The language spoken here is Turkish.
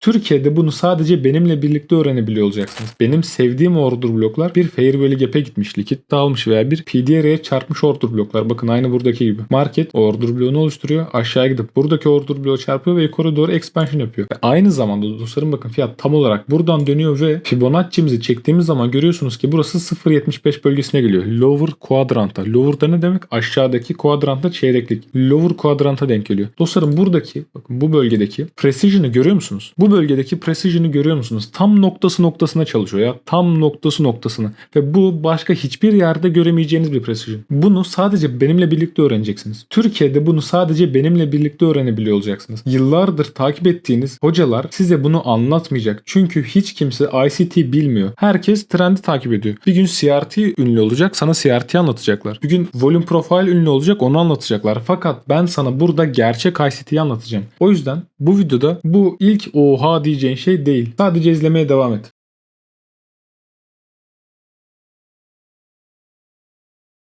Türkiye'de bunu sadece benimle birlikte öğrenebiliyor olacaksınız. Benim sevdiğim order bloklar bir Fairbally Gap'e gitmiş, likit dağılmış veya bir PDR'ye çarpmış order bloklar. Bakın aynı buradaki gibi. Market order bloğunu oluşturuyor. Aşağıya gidip buradaki order bloğu çarpıyor ve yukarı doğru expansion yapıyor. Ve aynı zamanda dostlarım bakın fiyat tam olarak buradan dönüyor ve Fibonacci'mizi çektiğimiz zaman görüyorsunuz ki burası 0.75 bölgesine geliyor. Lower quadranta. Lower'da ne demek? Aşağıdaki quadranta çeyreklik. Lower quadranta denk geliyor. Dostlarım buradaki bakın bu bölgedeki precision'ı görüyor musunuz? Bu bölgedeki precision'ı görüyor musunuz? Tam noktası noktasına çalışıyor ya. Tam noktası noktasına. Ve bu başka hiçbir yerde göremeyeceğiniz bir precision. Bunu sadece benimle birlikte öğreneceksiniz. Türkiye'de bunu sadece benimle birlikte öğrenebiliyor olacaksınız. Yıllardır takip ettiğiniz hocalar size bunu anlatmayacak. Çünkü hiç kimse ICT bilmiyor. Herkes trendi takip ediyor. Bir gün CRT ünlü olacak sana CRT anlatacaklar. Bir gün volume profile ünlü olacak onu anlatacaklar. Fakat ben sana burada gerçek ICT'yi anlatacağım. O yüzden bu videoda bu ilk oha diyeceğin şey değil. Sadece izlemeye devam et.